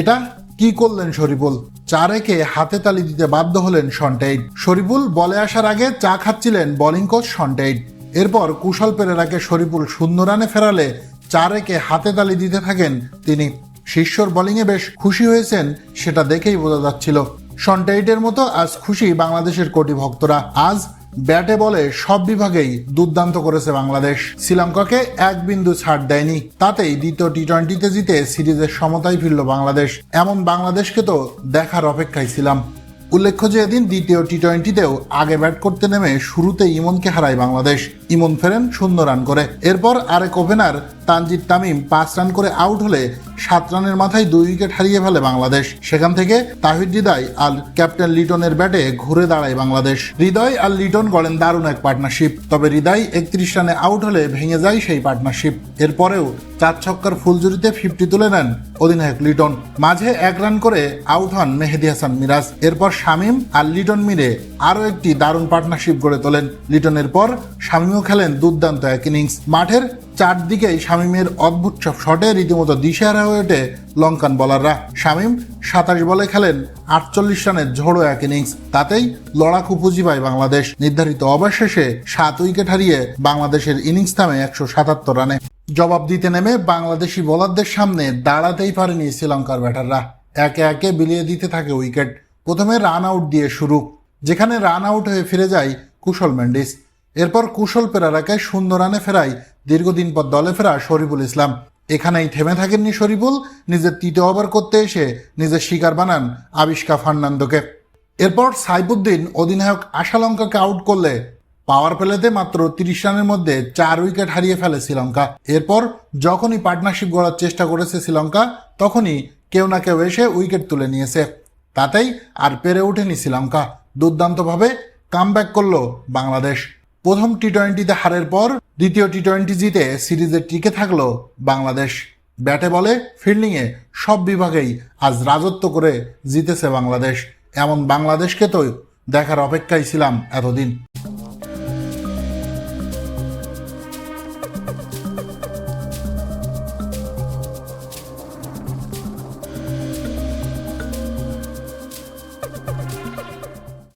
এটা? কি করলেন শরীফুল? চারেকে হাতে তালি দিতে বাধ্য হলেন সন্টেইড। শরীফুল বলে আসার আগে চা খাচ্ছিলেন বোলিং কোচ সন্টেইড। এরপর কুশল পেরেরাকে শরীফুল শূন্য রানে ফেরালে চারেকে হাতে তালি দিতে থাকেন তিনি। শিষ্যর বোলিংয়ে বেশ খুশি হয়েছেন, সেটা দেখেই বোঝা যাচ্ছিল। সন্টেইটের মতো আজ খুশি বাংলাদেশের কোটি ভক্তরা আজ ব্যাটে বলে সব বিভাগেই দুর্দান্ত করেছে বাংলাদেশ। শ্রীলঙ্কাকে এক বিন্দু ছাড় দেয়নি। তাতেই দ্বিতীয় টি টোয়েন্টিতে জিতে সিরিজের সমতায় ফিরল বাংলাদেশ। এমন বাংলাদেশকে তো দেখার অপেক্ষায় ছিলাম। উল্লেখ্য যে এদিন দ্বিতীয় টি টোয়েন্টিতেও আগে ব্যাট করতে নেমে শুরুতে ইমনকে হারায় বাংলাদেশ। ইমন ফেরেন শূন্য রান করে। এরপর আরেক ওপেনার তানজিদ তামিম পাঁচ রান করে আউট হলে সাত রানের মাথায় দুই উইকেট হারিয়ে ফেলে বাংলাদেশ। সেখান থেকে তাহিদ হৃদয় আর ক্যাপ্টেন লিটনের ব্যাটে ঘুরে দাঁড়ায় বাংলাদেশ। হৃদয় আর লিটন গড়েন দারুণ এক পার্টনারশিপ তবে হৃদয় একত্রিশ রানে আউট হলে ভেঙে যায় সেই পার্টনারশিপ এরপরেও চার ছক্কার ফুলজুরিতে ফিফটি তুলে নেন অধিনায়ক লিটন। মাঝে এক রান করে আউট হন মেহেদি হাসান মিরাজ। এরপর শামিম আর লিটন মিলে আরও একটি দারুণ পার্টনারশিপ গড়ে তোলেন। লিটনের পর শামিমও খেলেন দুর্দান্ত এক ইনিংস মাঠের চারদিকেই শামিমের অদ্ভুত সব শটে রীতিমতো দিশেহারা হয়ে ওঠে লঙ্কান বলাররা শামিম সাতাশ বলে খেলেন আটচল্লিশ রানের ঝোড়ো এক ইনিংস তাতেই লড়াকু পুঁজি পায় বাংলাদেশ। নির্ধারিত ওভার শেষে সাত উইকেট হারিয়ে বাংলাদেশের ইনিংস থামে একশো সাতাত্তর রানে। জবাব দিতে নেমে বাংলাদেশি বোলারদের সামনে দাঁড়াতেই পারেনি শ্রীলঙ্কার ব্যাটাররা। একে একে বিলিয়ে দিতে থাকে উইকেট। প্রথমে রান আউট দিয়ে শুরু। যেখানে রান আউট হয়ে ফিরে যায় কুশল মেন্ডিস। এরপর কুশল পেরারাকে শূন্য রানে ফেরাই দীর্ঘদিন পর দলে ফেরা শরীফুল ইসলাম। এখানেই থেমে থাকেননি শরীফুল, নিজের তৃতীয় ওভার করতে এসে নিজের শিকার বানান আবিষ্কা ফার্নান্দোকে। এরপর সাইফুদ্দিন অধিনায়ক আশালঙ্কাকে আউট করলে পাওয়ার প্লেতে মাত্র তিরিশ রানের মধ্যে চার উইকেট হারিয়ে ফেলে শ্রীলঙ্কা। এরপর যখনই পার্টনারশিপ গড়ার চেষ্টা করেছে শ্রীলঙ্কা, তখনই কেউ না কেউ এসে উইকেট তুলে নিয়েছে। তাতেই আর পেরে ওঠেনি শ্রীলঙ্কা। দুর্দান্তভাবে কামব্যাক করল বাংলাদেশ। প্রথম টি টোয়েন্টিতে হারের পর দ্বিতীয় টি টোয়েন্টি জিতে সিরিজে টিকে থাকল বাংলাদেশ। ব্যাটে বলে, ফিল্ডিংয়ে সব বিভাগেই আজ রাজত্ব করে জিতেছে বাংলাদেশ। এমন বাংলাদেশকে তো দেখার অপেক্ষায় ছিলাম এতদিন।